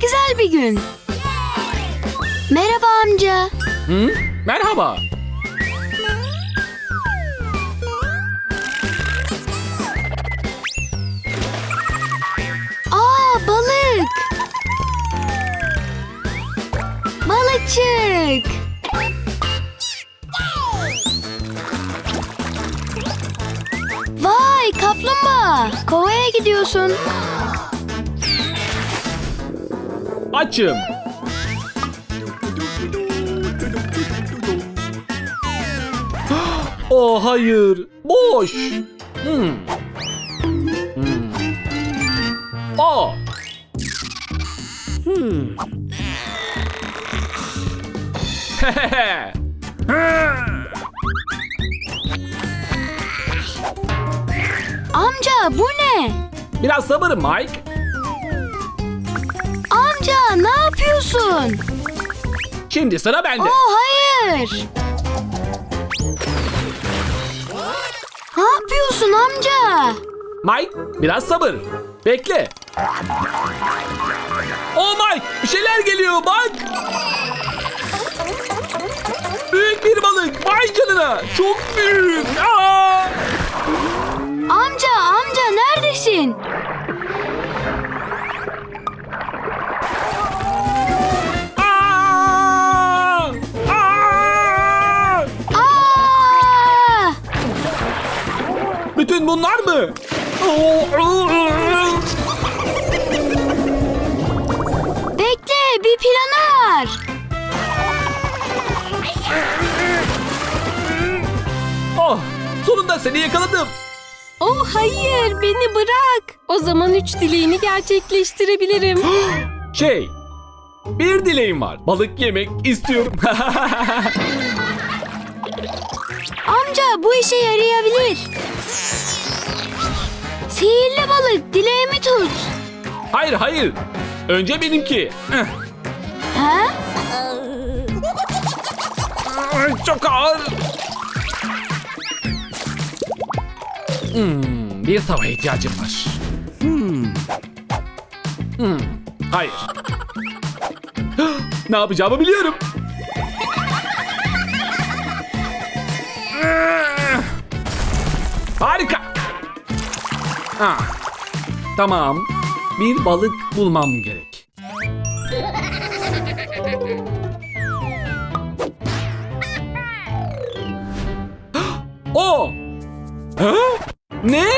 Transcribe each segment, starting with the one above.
güzel bir gün. Merhaba amca. Hı? Merhaba. Aa balık. Balıkçık. Vay kaplumbağa. Kovaya gidiyorsun. Açım. Oh hayır. Boş. Hmm. Hmm. Aa. Hmm. Amca bu ne? Biraz sabır Mike. Amca ne yapıyorsun? Şimdi sıra bende. Oh hayır. Ne yapıyorsun amca? Mike biraz sabır. Bekle. Oh Mike bir şeyler geliyor bak. Büyük bir balık. Vay canına. Çok büyük. Aa! Bunlar mı? Bekle bir planı var. Oh, sonunda seni yakaladım. Oh hayır beni bırak. O zaman üç dileğini gerçekleştirebilirim. Şey, bir dileğim var. Balık yemek istiyorum. Amca bu işe yarayabilir. Sihirli balık dileğimi tut. hayır hayır. Önce benimki. Eh, Ha? ay, Çok ağır. Hmm, bir tava ihtiyacım var. Hmm. Hmm, hayır. ne yapacağımı biliyorum. Harika. Ha. Tamam. Bir balık bulmam gerek. O. Ha? Ne?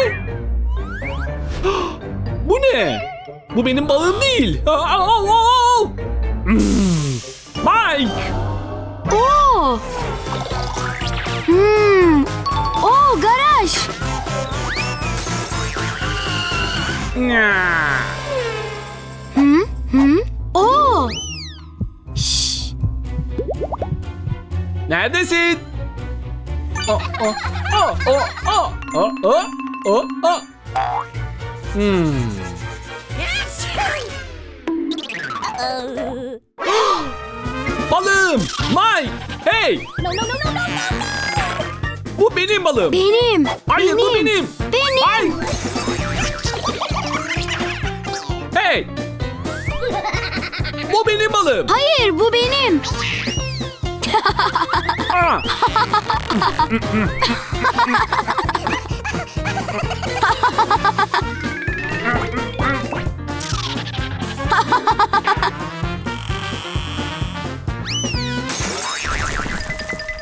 Bu ne? Bu benim balığım değil. Aa, aa, aa. Hı? Hı? Oo. Şş. Neredesin? O, o, o, o, o, o, o, o, o. Hmm. Balığım! Mike! Hey! Bu benim balığım. Benim. Hayır benim. bu. Benim. Balığım. Hayır bu benim.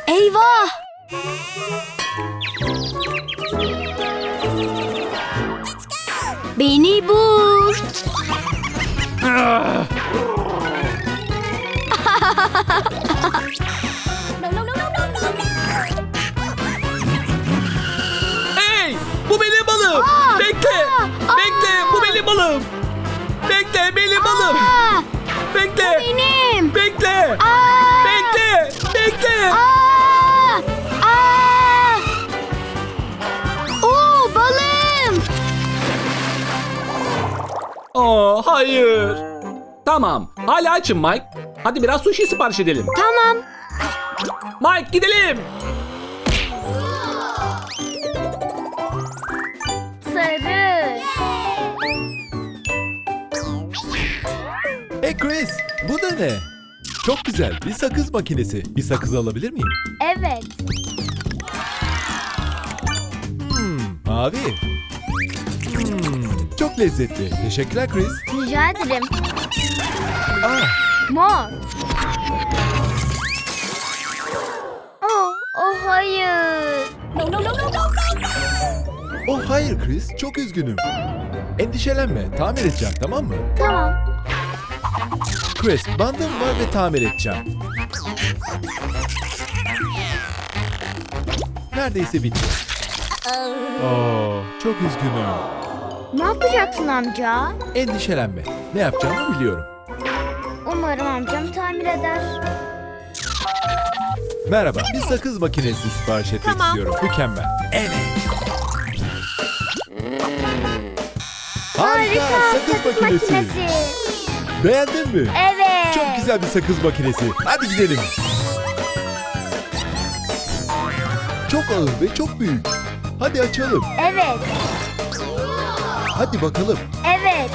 Eyvah. Beni bul. Hey! Bu benim balığım. Aa! Bekle. Aa! Bekle. Bu benim balığım. Bekle benim balığım. Aa, Bekle. benim. Bekle. Aa, Bekle. Bekle. Aa, aa. Oo balım. Oh hayır. Tamam. Hala açım Mike. Hadi biraz sushi sipariş edelim. Tamam. Mike gidelim. Sarı. Chris, bu da ne? Çok güzel, bir sakız makinesi. Bir sakız alabilir miyim? Evet. Hmm, mavi. Hmm, çok lezzetli. Teşekkürler Chris. Rica ederim. Ah, Mor. Oh, oh hayır. oh hayır Chris, çok üzgünüm. Endişelenme, tamir edeceğim tamam mı? Tamam. Chris, bandım var ve tamir edeceğim. Neredeyse bitti. Oh, çok üzgünüm. Ne yapacaksın amca? Endişelenme. Ne yapacağımı biliyorum. Umarım amcam tamir eder. Merhaba, bir sakız makinesi sipariş etmek Tamam. istiyorum. Mükemmel. Evet. Harika, sakız, makinesi. Beğendin mi? Evet. Çok güzel bir sakız makinesi. Hadi gidelim. Çok ağır ve çok büyük. Hadi açalım. Evet. Hadi bakalım. Evet.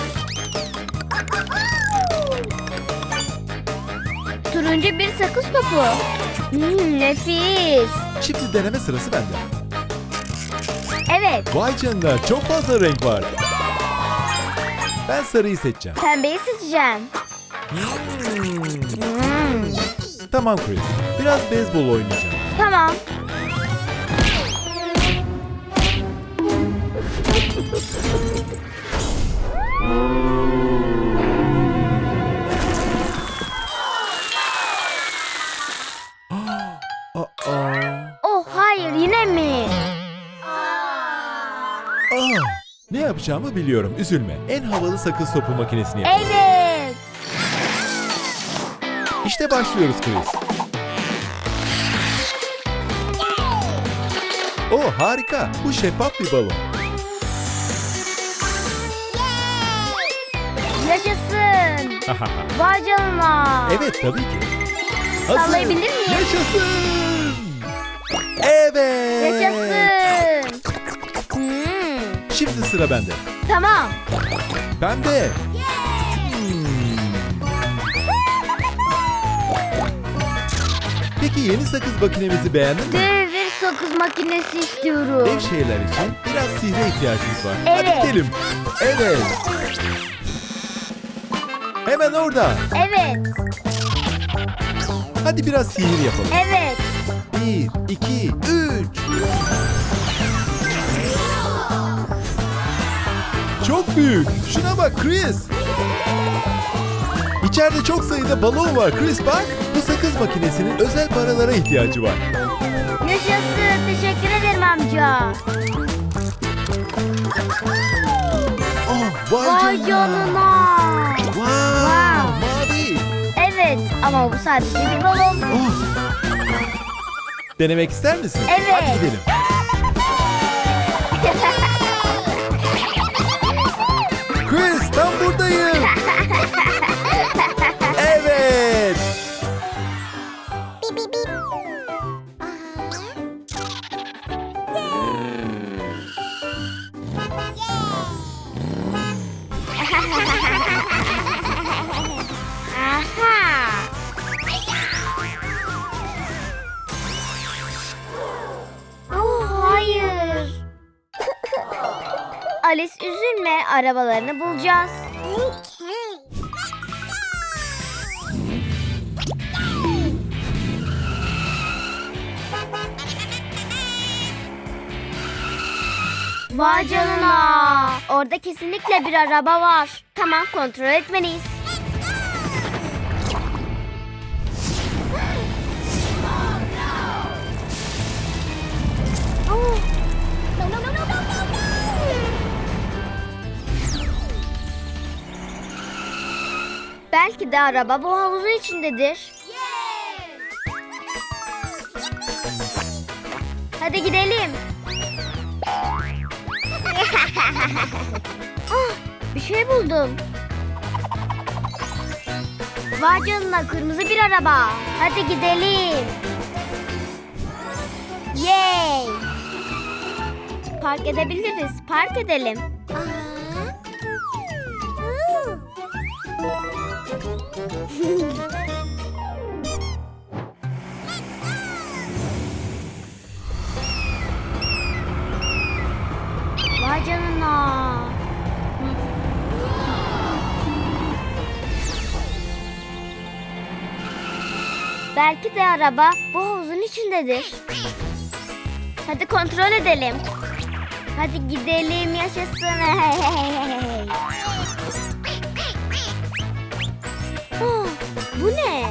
Turuncu bir sakız topu. Hmm, nefis. Şimdi deneme sırası bende. Evet. Vay canına çok fazla renk var. Ben sarıyı seçeceğim. Pembeyi seçeceğim. Hmm, Tamam Chris. Biraz beyzbol oynayacağım. tamam. Oh hayır yine mi? Aa. Ne yapacağımı biliyorum. Üzülme. En havalı sakız topu makinesini yap. Evet. İşte başlıyoruz Chris. Oh harika. Bu şeffaf bir balon. Vay canına. evet tabii ki. Hazır. Sallayabilir miyim? Yaşasın. Evet. Yaşasın. Hmm, Şimdi sıra bende. tamam. Pembe. Hmm. Peki yeni sakız makinemizi beğendin mi? Dev bir sakız makinesi istiyorum. Ev şeyler için biraz sihre ihtiyacımız var. Evet. Hadi gidelim. Evet. Hemen orada. Evet. Hadi biraz sihir yapalım. Evet. Bir, iki, üç. Çok büyük. Şuna bak Chris. İçeride çok sayıda balon var Chris bak. Bu sakız makinesinin özel paralara ihtiyacı var. Yaşasın. Teşekkür ederim amca. Vay, Vay canına. Wow, Wow. mavi. Evet ama bu sadece bir balon. Oh. Denemek ister misin? Evet. Hadi gidelim. Alice üzülme arabalarını bulacağız. Vay canına. Orada kesinlikle bir araba var. Tamam kontrol etmeliyiz. Belki de araba bu havuzun içindedir. Hadi gidelim. ah, bir şey buldum. Vay canına kırmızı bir araba. Hadi gidelim. Yay! Park edebiliriz. Park edelim. Vay canına. Belki de araba bu havuzun içindedir. Hadi kontrol edelim. Hadi gidelim yaşasın. bu ne?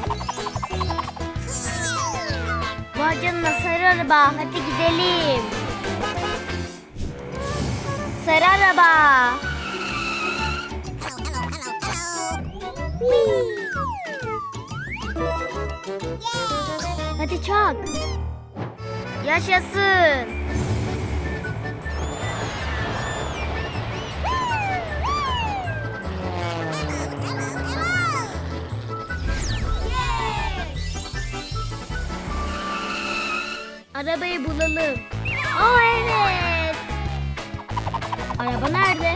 Vay canına sarı araba. Hadi gidelim. Sarı araba. Hadi çak. Yaşasın. Arabayı bulalım. Aa evet. Araba nerede?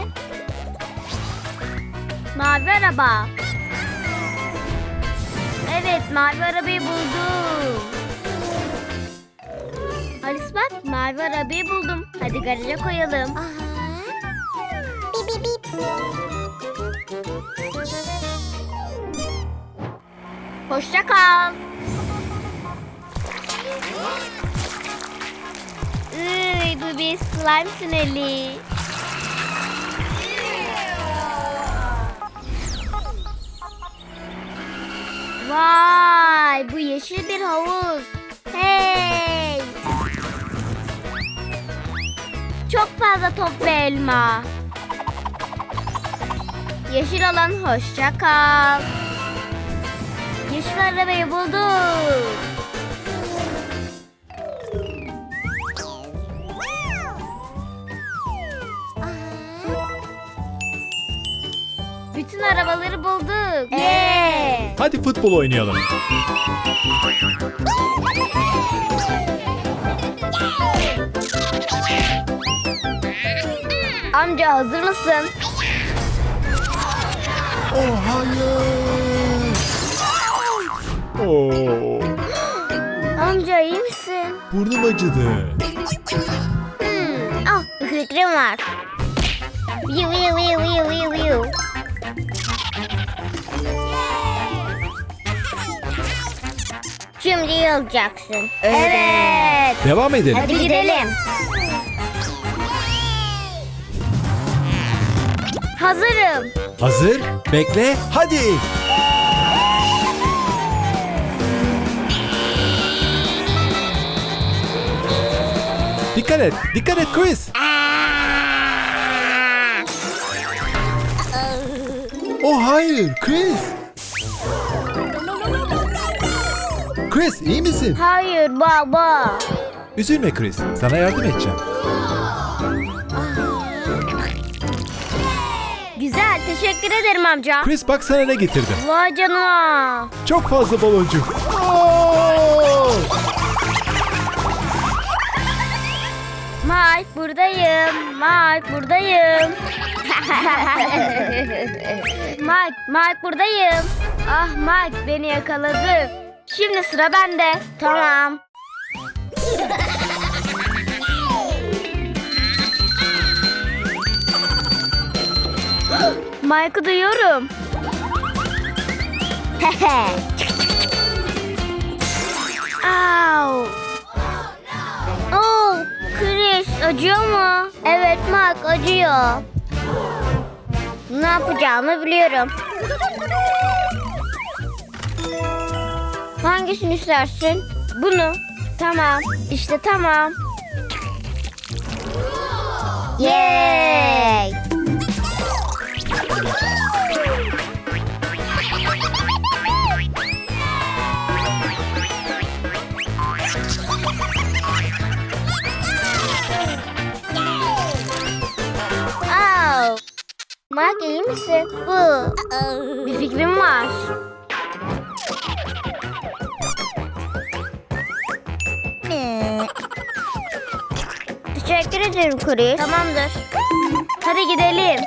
Mavi araba. Evet mavi arabayı buldum. Halis bak mavi arabayı buldum. Hadi garaja koyalım. Hoşça kal. Iy, bu bir slime tüneli. Vay bu yeşil bir havuz. Hey. Çok fazla top ve elma. Yeşil alan hoşça kal. Yeşil arabayı bulduk. Bütün arabaları bulduk. Evet. Hadi futbol oynayalım. Amca hazır mısın? Oh hayır. Oo, Amca iyi misin? burnum acıdı. Hmm. Ah bir fikrim var. Viu viu viu viu viu viu. Şimdi yalacaksın. Evet. Devam edelim. Hadi gidelim. Hazırım. Hazır. Bekle. Hadi. Dikkat et. Dikkat et Chris. Oh hayır Chris. Chris iyi misin? Hayır baba. Üzülme Chris. Sana yardım edeceğim. Güzel teşekkür ederim amca. Chris bak sana ne getirdim. Vay canına. Çok fazla baloncuk. Oo! Mike buradayım. Mike buradayım. Mike, Mike buradayım. Ah Mike beni yakaladı. Şimdi sıra bende. Tamam. Mike'ı duyuyorum. Au. Acıyor mu? Evet Mark acıyor. Ne yapacağımı biliyorum. Hangisini istersin? Bunu. Tamam. İşte tamam. Yay! İyi misin? Bu. Bir fikrim var. Teşekkür ederim Chris. Tamamdır. Hadi gidelim.